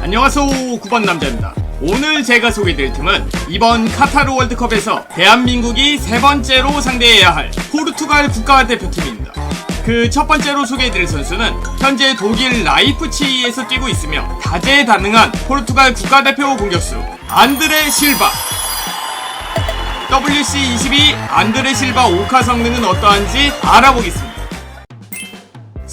안녕하세요 9번 남자입니다. 오늘 제가 소개드릴 팀은 이번 카타르 월드컵에서 대한민국이 세 번째로 상대해야 할 포르투갈 국가대표팀입니다. 그 첫 번째로 소개해드릴 선수는 현재 독일 라이프치히에서 뛰고 있으며 다재다능한 포르투갈 국가대표 공격수 안드레 실바. WC22 안드레 실바 오카 성능은 어떠한지 알아보겠습니다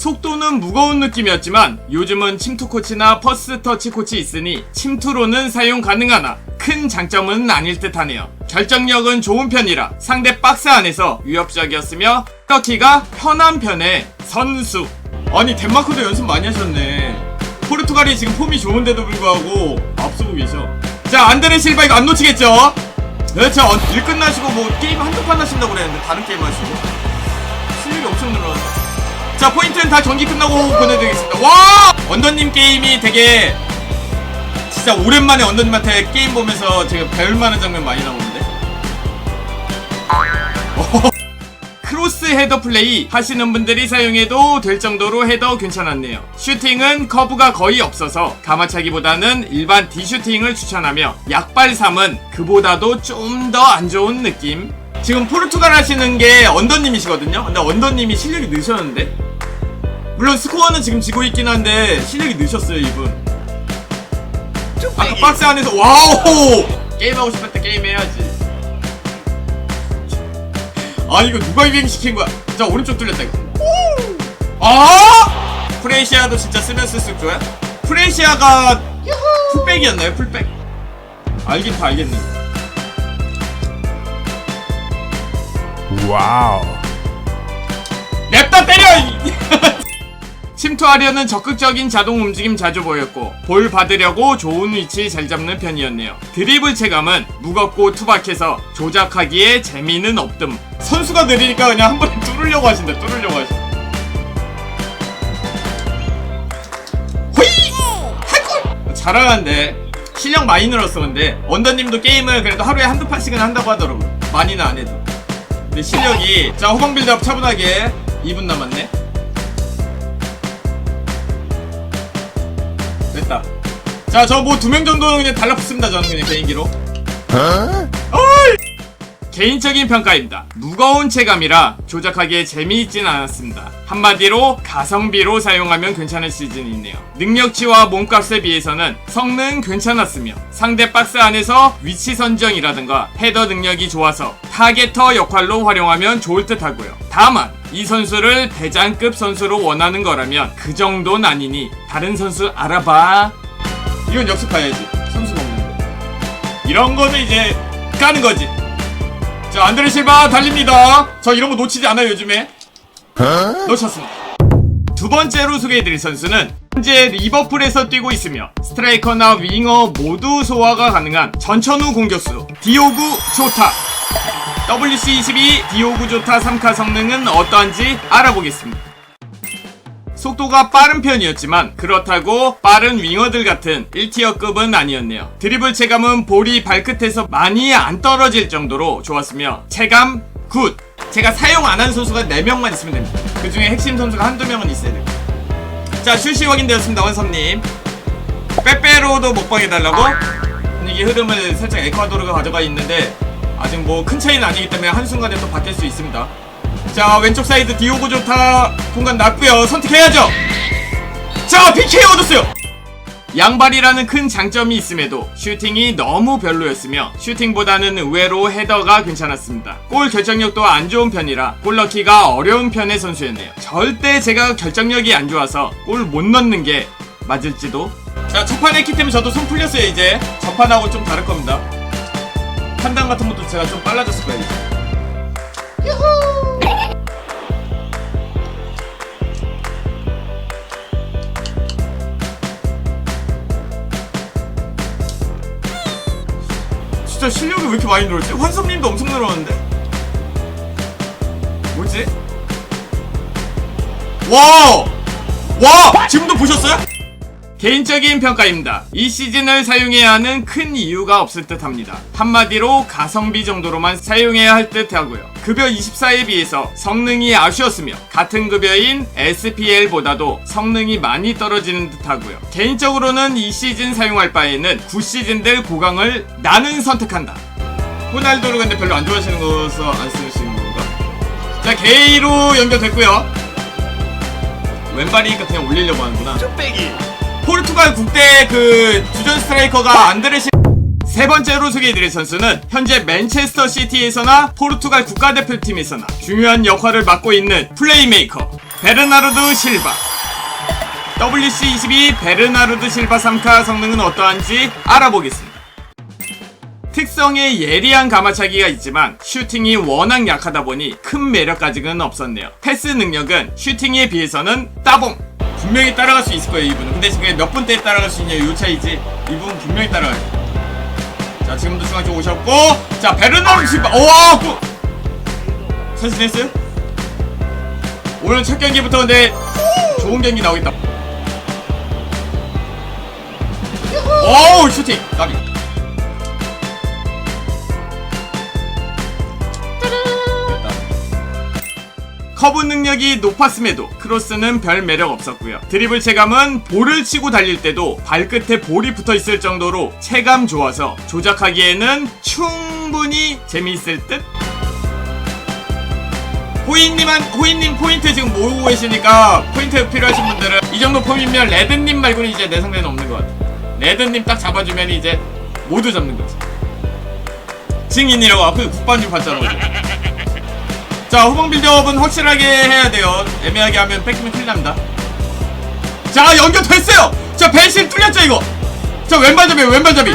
속도는 무거운 느낌이었지만 요즘은 침투 코치나 퍼스트 터치 코치 있으니 침투로는 사용 가능하나 큰 장점은 아닐 듯 하네요. 결정력은 좋은 편이라 상대 박스 안에서 위협적이었으며 터키가 편한 편의 선수. 아니 덴마크도 연습 많이 하셨네. 포르투갈이 지금 폼이 좋은데도 불구하고 앞서고 계셔. 자 안드레 실바 이거 안 놓치겠죠? 그렇죠. 일 끝나시고 뭐 게임 한두 판 하신다고 그랬는데 다른 게임 하시고 실력이 엄청 늘어났어. 자 포인트는 다 경기 끝나고 보내드리겠습니다. 와! 언더님 게임이 되게 진짜 오랜만에 언더님한테 게임 보면서 제가 배울 만한 장면 많이 나오는데. 크로스 헤더 플레이 하시는 분들이 사용해도 될 정도로 헤더 괜찮았네요. 슈팅은 커브가 거의 없어서 가마차기보다는 일반 디슈팅을 추천하며 약발삼은 그보다도 좀 더 안 좋은 느낌? 지금 포르투갈 하시는 게 언더님이시거든요? 근데 언더님이 실력이 느셨는데 물론 스코어는 지금 지고 있긴 한데 실력이 느셨어요 이분. 아까 박스 안에서 와우! 게임하고 싶을 때 게임 해야지. 아 이거 누가 유행시킨 거야? 자 오른쪽 뚫렸다 이거. 아! 프레시아도 진짜 쓰면 쓸수록 좋아요 프레시아가 풀백이었나요 풀백? 알긴 다 알겠는데 와우. 냅다 때려! 침투하려는 적극적인 자동 움직임 자주 보였고 볼 받으려고 좋은 위치 잘 잡는 편이었네요. 드리블 체감은 무겁고 투박해서 조작하기에 재미는 없듬. 선수가 느리니까 그냥 한 번에 뚫으려고 하신다. 뚫으려고 하신다. 잘하는데 실력 많이 늘었어 근데 언더님도 게임을 그래도 하루에 한두 판씩은 한다고 하더라고요. 많이는 안 해도. 근데 실력이 자 후방 빌드업 차분하게 2분 남았네 자 저 뭐 두 명 정도는 그냥 달라붙습니다 저는 그냥 개인기로. 어이! 개인적인 평가입니다. 무거운 체감이라 조작하기에 재미있진 않았습니다. 한마디로 가성비로 사용하면 괜찮을 시즌이 있네요. 능력치와 몸값에 비해서는 성능 괜찮았으며 상대 박스 안에서 위치 선정이라든가 헤더 능력이 좋아서 타겟터 역할로 활용하면 좋을 듯 하고요. 다만 이 선수를 대장급 선수로 원하는 거라면 그 정도는 아니니 다른 선수 알아봐 이건 역습 가야지. 선수가 없는데 이런 거는 이제 까는 거지. 자 안드레 실바 달립니다. 저 이런 거 놓치지 않아요 요즘에. 놓쳤습니다. 두 번째로 소개해드릴 선수는 현재 리버풀에서 뛰고 있으며 스트라이커나 윙어 모두 소화가 가능한 전천후 공격수 디오구 조타. WC22 디오구 조타 3카 성능은 어떠한지 알아보겠습니다 속도가 빠른 편이었지만 그렇다고 빠른 윙어들 같은 1티어급은 아니었네요. 드리블 체감은 볼이 발끝에서 많이 안 떨어질 정도로 좋았으며 체감 굿! 제가 사용 안 한 선수가 4명만 있으면 됩니다. 그 중에 핵심 선수가 한두 명은 있어야 돼요. 자, 슛이 확인되었습니다, 원섭님. 빼빼로도 먹방해달라고? 분위기 흐름을 살짝 에콰도르가 가져가 있는데 아직 뭐 큰 차이는 아니기 때문에 한순간에 또 바뀔 수 있습니다. 자 왼쪽 사이드 디오고 좋다 공간 났고요. 선택해야죠. 자 PK 얻었어요. 양발이라는 큰 장점이 있음에도 슈팅이 너무 별로였으며 슈팅보다는 의외로 헤더가 괜찮았습니다. 골 결정력도 안 좋은 편이라 골 넣기가 어려운 편의 선수였네요. 절대 제가 결정력이 안 좋아서 골 못 넣는 게 맞을지도. 자 첫판 했기 때문에 저도 손 풀렸어요 이제. 전판하고 좀 다를 겁니다. 판단 같은 것도 제가 좀 빨라졌을 거예요 진짜 실력이 왜 이렇게 많이 늘었지? 환섭님도 엄청 늘었는데? 뭐지? 와! 와! 지금도 보셨어요? 개인적인 평가입니다. 이 시즌을 사용해야 하는 큰 이유가 없을 듯 합니다. 한마디로 가성비 정도로만 사용해야 할 듯 하고요. 급여 24에 비해서 성능이 아쉬웠으며 같은 급여인 SPL보다도 성능이 많이 떨어지는 듯 하고요. 개인적으로는 이 시즌 사용할 바에는 9시즌들 고강을 나는 선택한다. 호날두를 근데 별로 안 좋아하시는 거서 안 쓰시는 건가? 자, 게이로 연결됐고요. 왼발이니까 그냥 올리려고 하는구나. 포르투갈 국대 그 주전 스트라이커가 안드레시 세 번째로 소개해드릴 선수는 현재 맨체스터 시티에서나 포르투갈 국가대표팀에서나 중요한 역할을 맡고 있는 플레이메이커 베르나르드 실바 WC22 베르나르드 실바 3카 성능은 어떠한지 알아보겠습니다. 특성에 예리한 가마차기가 있지만 슈팅이 워낙 약하다 보니 큰 매력까지는 없었네요. 패스 능력은 슈팅에 비해서는 따봉! 분명히 따라갈 수 있을 거예요, 이분은. 근데 지금 몇 분대에 따라갈 수 있냐, 요 차이지. 이분 분명히 따라갈 거예요. 자, 지금도 중앙 쪽 오셨고, 자, 베르나르 실바, 오와! 구... 선신했어요? 오늘 첫 경기부터 근데 좋은 경기 나오겠다. 오우, 슈팅! 나비. 커브 능력이 높았음에도 크로스는 별 매력 없었고요. 드리블 체감은 볼을 치고 달릴 때도 발끝에 볼이 붙어 있을 정도로 체감 좋아서 조작하기에는 충분히 재미있을 듯. 호이님한 호이님 포인트 지금 모으고 계시니까 포인트 필요하신 분들은 이 정도 폼이면 레드님 말고는 이제 내 상대는 없는 것 같아. 레드님 딱 잡아주면 이제 모두 잡는 거지. 증인이라고 앞에 국반 좀 받잖아. 자 후방 빌드업은 확실하게 해야 돼요. 애매하게 하면 뺏기면 큰일 납니다. 자 연결 됐어요! 자 벤실 뚫렸죠 이거? 자 왼발잡이 왼발잡이.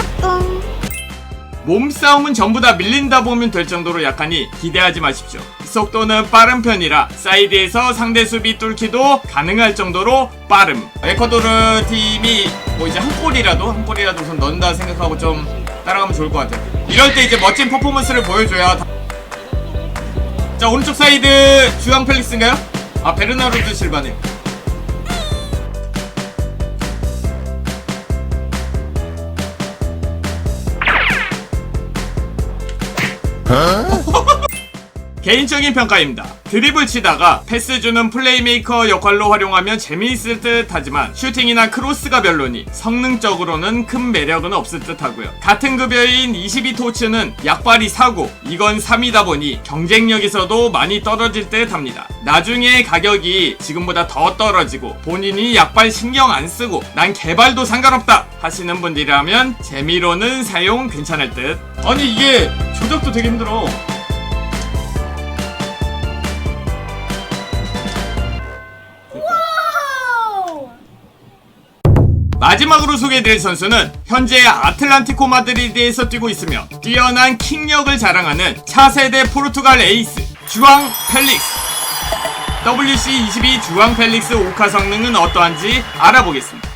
몸싸움은 전부 다 밀린다 보면 될 정도로 약하니 기대하지 마십시오. 속도는 빠른 편이라 사이드에서 상대 수비 뚫기도 가능할 정도로 빠름. 에콰도르 팀이 뭐 이제 한 골이라도 한 골이라도 우선 넣는다 생각하고 좀 따라가면 좋을 것 같아요. 이럴 때 이제 멋진 퍼포먼스를 보여줘야 다- 자 오른쪽 사이드 주앙 펠릭스인가요? 아 베르나르드 실바네 개인적인 평가입니다. 드립을 치다가 패스 주는 플레이메이커 역할로 활용하면 재미있을 듯 하지만 슈팅이나 크로스가 별로니 성능적으로는 큰 매력은 없을 듯 하고요. 같은 급여인 22토츠는 약발이 4고 이건 3이다 보니 경쟁력에서도 많이 떨어질 듯 합니다. 나중에 가격이 지금보다 더 떨어지고 본인이 약발 신경 안 쓰고 난 개발도 상관없다 하시는 분들이라면 재미로는 사용 괜찮을 듯. 아니 이게 조작도 되게 힘들어. 마지막으로 소개해드릴 선수는 현재 아틀란티코 마드리드에서 뛰고 있으며 뛰어난 킥력을 자랑하는 차세대 포르투갈 에이스 주앙 펠릭스 WC22 주앙 펠릭스 오카 성능은 어떠한지 알아보겠습니다.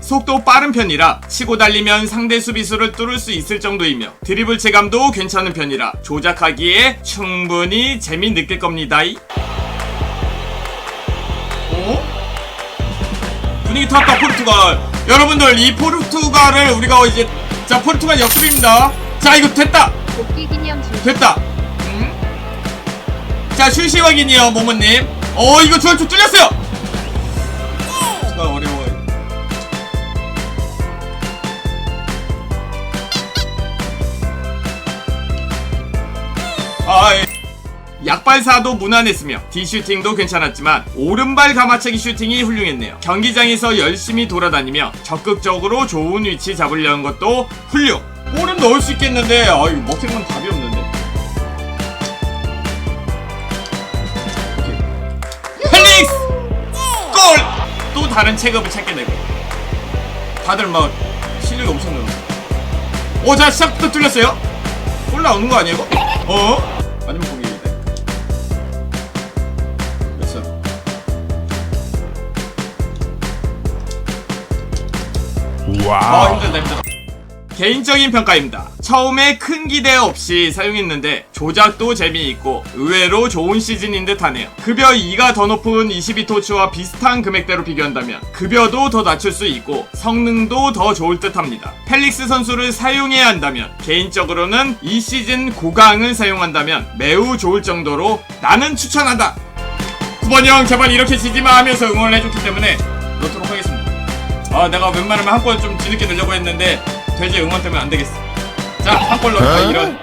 속도 빠른 편이라 치고 달리면 상대 수비수를 뚫을 수 있을 정도이며 드리블 체감도 괜찮은 편이라 조작하기에 충분히 재미 느낄 겁니다. 분위기 탔다 포르투갈. 여러분들 이 포르투갈을 우리가 이제 자 포르투갈 역습입니다. 자 이거 됐다. 복귀 기념 줄 됐다. 음? 자 슈시 확인이요 모모님. 어 이거 저쪽 뚫렸어요 약발사도 무난했으며 디슈팅도 괜찮았지만 오른발 가마차기 슈팅이 훌륭했네요. 경기장에서 열심히 돌아다니며 적극적으로 좋은 위치 잡으려는 것도 훌륭. 골은 넣을 수 있겠는데 아 이거 먹히는 건 답이 없는데. 펠릭스 골! 또 다른 체급을 찾게 되고 다들 막 실력이 엄청 늘어. 오자 시작부터 뚫렸어요? 골 나오는 거 아니에요 이거? 어? 마지막 와우. 힘들다 힘들다. 개인적인 평가입니다. 처음에 큰 기대 없이 사용했는데 조작도 재미있고 의외로 좋은 시즌인 듯 하네요. 급여 2가 더 높은 22토치와 비슷한 금액대로 비교한다면 급여도 더 낮출 수 있고 성능도 더 좋을 듯 합니다. 펠릭스 선수를 사용해야 한다면 개인적으로는 이 시즌 고강을 사용한다면 매우 좋을 정도로 나는 추천한다. 9번 형 제발 이렇게 지지마 하면서 응원을 해줬기 때문에 넣도록 하겠습니다. 아 내가 웬만하면 한 골 좀 뒤늦게 넣으려고 했는데 돼지 응원 때문에 안 되겠어. 자 한 골 넣자 이런.